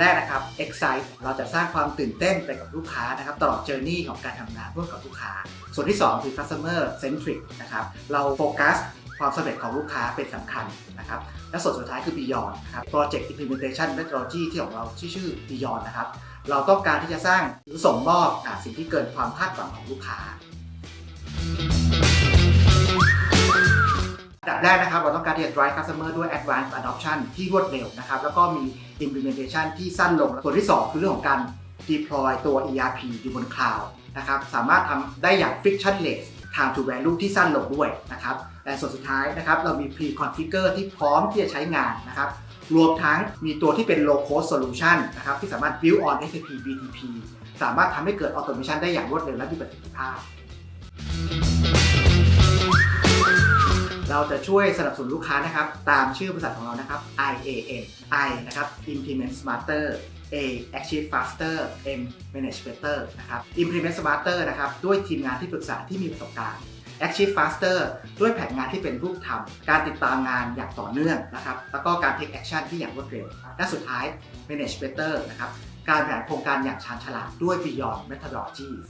แรกนะครับ excite เราจะสร้างความตื่นเต้นไปกับลูกค้านะครับตลอดเจอร์นี่ของการทำงานร่วมกับลูกค้า ส่วนที่ 2 คือ customer centric นะครับเราโฟกัสความสำเร็จของลูกค้าเป็นสำคัญนะครับและส่วนสุดท้ายคือ beyond นะครับ project implementation methodology ที่ของเราที่ชื่อ beyond นะครับเราต้องการที่จะสร้างหรือส่งมอบสิ่งที่เกินความคาดหวังของลูกค้าอัน ดับแรกนะครับเราต้องการที่จะ drive customer ด้วย advanced adoption ที่รวดเร็วนะครับแล้วก็มี implementation ที่สั้นลง ส่วนที่ 2 คือเรื่องของการ deploy ตัว ERP อยู่บน cloud นะครับสามารถทำได้อย่าง frictionless time to value ที่สั้นลงด้วยนะครับและส่วนสุดท้ายนะครับเรามี pre configure ที่พร้อมที่จะใช้งานนะครับรวมทั้งมีตัวที่เป็น low cost solution นะครับที่สามารถ build on SAP BTP สามารถทำให้เกิด automation ได้อย่างรวดเร็วและมีประสิทธิภาพ เราจะช่วยสนับสนุนลูกค้านะครับ ตามชื่อบริษัทของเรานะครับ IAM I นะครับ Implement Smarter A Achieve Faster M Manage Better นะครับ Implement Smarter นะครับด้วยทีมงานที่ปรึกษาที่มีประสบการณ์ Achieve Faster ด้วยแผนงานที่เป็นรูปธรรม การติดตามงานอย่างต่อเนื่องนะครับ แล้วก็การ take action ที่อย่างรวดเร็ว และสุดท้าย Manage Better นะครับ การบริหารโครงการอย่างชาญฉลาดด้วย Beyond Methodologies